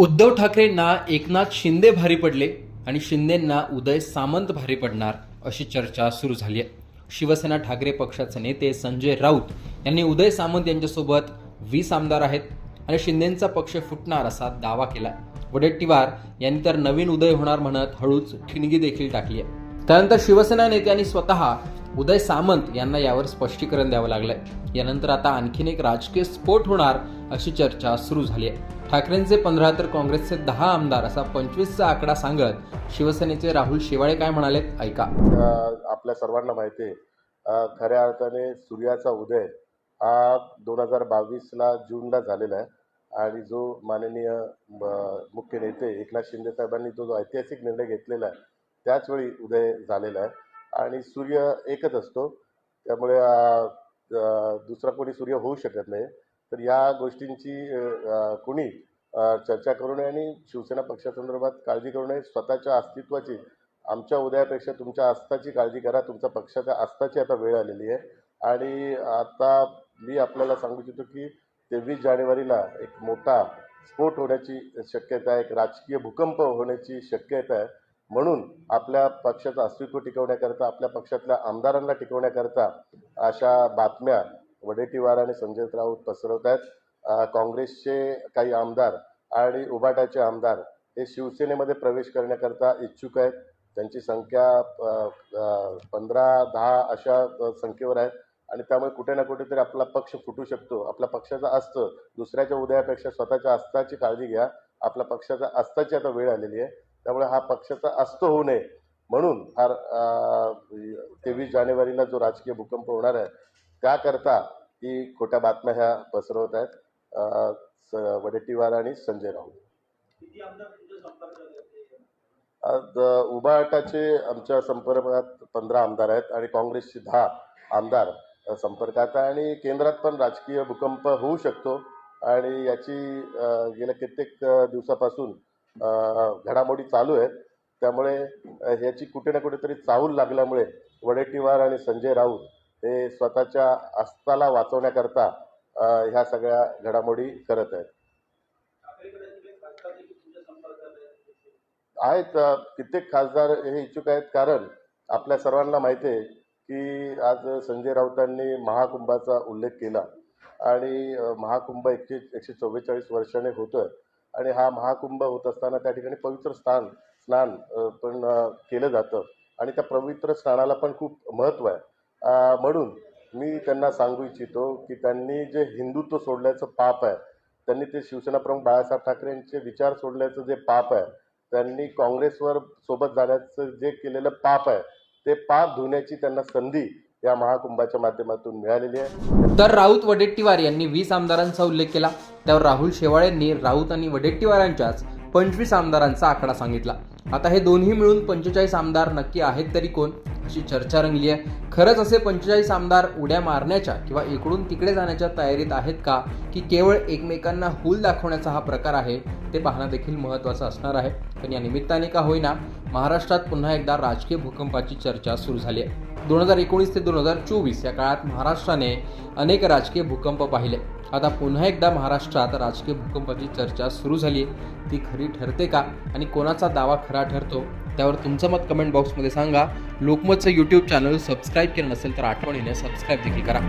उद्धव ठाकरेंना एकनाथ शिंदे भारी पडले आणि शिंदेंना उदय सामंत भारी पडणार अशी चर्चा सुरू झाली आहे. शिवसेना ठाकरे पक्षाचे नेते संजय राऊत यांनी उदय सामंत यांच्यासोबत वीस आमदार आहेत आणि शिंदेंचा पक्ष फुटणार असा दावा केला वडेट्टीवार यांनी तर नवीन उदय होणार म्हणत हळूच ठिणगी देखील टाकली आहे. त्यानंतर शिवसेना नेत्यांनी स्वतः उदय सामंत यांना यावर स्पष्टीकरण द्यावं लागलंय. यानंतर आता आणखीन एक राजकीय स्फोट होणार अशी चर्चा सुरू झाली आहे. ठाकरेंचे पंधरा तर काँग्रेसचे दहा आमदार असा पंचवीसचा आकडा सांगत शिवसेनेचे राहुल शेवाळे काय म्हणाले ऐका. आपल्या सर्वांना माहिती आहे खऱ्या अर्थाने सूर्याचा उदय हा दोन हजार बावीसला जूनला झालेला आहे आणि जो माननीय मुख्य नेते एकनाथ शिंदे साहेबांनी जो ऐतिहासिक निर्णय घेतलेला आहे त्याचवेळी उदय झालेला आहे. आणि सूर्य एकच असतो. त्यामुळे दुसरा कोणी सूर्य होऊ शकत नाही. तर या गोष्टींची कुणी कोणी चर्चा करू नये आणि शिवसेना पक्षासंदर्भात काळजी करू नये. स्वतःच्या अस्तित्वाची आमच्या उदयापेक्षा तुमच्या आस्थाची काळजी करा. तुमच्या पक्षाच्या आस्थाची आता वेळ आलेली आहे. आणि आता मी आपल्याला सांगू इच्छितो की तेवीस जानेवारीला एक मोठा स्फोट होण्याची शक्यता आहे एक राजकीय भूकंप होण्याची शक्यता आहे. म्हणून आपल्या पक्षाचं अस्तित्व टिकवण्याकरता आपल्या पक्षातल्या आमदारांना टिकवण्याकरता अशा बातम्या वडेट्टीवार आणि संजय राऊत पसरवत आहेत. काँग्रेसचे काही आमदार आणि उबाटाचे आमदार हे शिवसेनेमध्ये प्रवेश करण्याकरता इच्छुक आहेत. त्यांची संख्या पंधरा दहा अशा संख्येवर आहेत. आणि त्यामुळे कुठे ना कुठेतरी आपला पक्ष फुटू शकतो. आपल्या पक्षाचा अस्त दुसऱ्याच्या उदयापेक्षा स्वतःच्या अस्ताची काळजी घ्या. आपल्या पक्षाचा अस्ताची आता वेळ आलेली आहे. त्यामुळे हा पक्षाचा अस्त होऊ नये. म्हणून फार तेवीस जानेवारीला जो राजकीय भूकंप होणार आहे त्याकरता ही खोट्या बातम्या ह्या पसरवत आहेत वडेट्टीवार आणि संजय राऊत. उभाटाचे आमच्या संपर्कात पंधरा आमदार आहेत आणि काँग्रेसचे दहा आमदार संपर्कात आहे आणि केंद्रात पण राजकीय भूकंप होऊ शकतो. आणि याची गेल्या कित्येक दिवसापासून घडामोडी चालू आहेत. त्यामुळे याची ह्याची कुठे ना कुठेतरी चाहूल लागल्यामुळे वडेट्टीवार आणि संजय राऊत हे स्वतःच्या अस्ताला वाचवण्याकरता ह्या सगळ्या घडामोडी करत आहेत. आहेत कित्येक खासदार हे इच्छुक आहेत. कारण आपल्या सर्वांना माहिती आहे की आज संजय राऊतांनी महाकुंभाचा उल्लेख केला. आणि महाकुंभ एकशे एकशे चव्वेचाळीस वर्षाने होतोय. आणि हा महाकुंभ होत असताना त्या ठिकाणी पवित्र स्थान स्नान पण केलं जातं. आणि त्या पवित्र स्नानाला पण खूप महत्त्व आहे. म्हणून मी त्यांना सांगू इच्छितो की त्यांनी जे हिंदुत्व सोडल्याचं पाप आहे त्यांनी ते शिवसेना प्रमुख बाळासाहेब ठाकरे यांचे विचार सोडल्याचं जे पाप आहे त्यांनी काँग्रेसवर सोबत जाण्याचं जे केलेलं पाप आहे ते पाप धुण्याची त्यांना संधी या महाकुंभाच्या माध्यमातून मिळालेली आहे. तर राऊत वडेट्टीवार यांनी वीस आमदारांचा उल्लेख केला. त्यावर राहुल शेवाळेंनी राऊत आणि वडेट्टीवारांच्याच पंचवीस आमदारांचा आकडा सांगितला. आता हे दोन्ही मिळून पंचेचाळीस आमदार नक्की आहेत तरी कोण? अशी चर्चा रंगली आहे. खरंच असे पंचेचाळीस आमदार उड्या मारण्याच्या किंवा इकडून तिकडे जाण्याच्या तयारीत आहेत का? की केवळ एकमेकांना हुल दाखवण्याचा हा प्रकार आहे ते पाहणं देखील महत्त्वाचं असणार आहे. पण या निमित्ताने का होईना महाराष्ट्रात पुन्हा एकदा राजकीय भूकंपाची चर्चा सुरू झाली आहे. दोन हजार एकोणीस ते दोन हजार चोवीस या काळात महाराष्ट्राने अनेक राजकीय भूकंप पाहिले. आता पुन्हा एकदा महाराष्ट्रात राजकीय भूकंपाची चर्चा सुरू झाली ती खरी ठरते का? आणि कोणाचा दावा खरा ठरतो? त्यावर तुमचं मत कमेंट बॉक्समध्ये सांगा. लोकमतचं यूट्यूब चॅनल सबस्क्राईब केलं नसेल तर आठवणीने सबस्क्राईब देखील करा.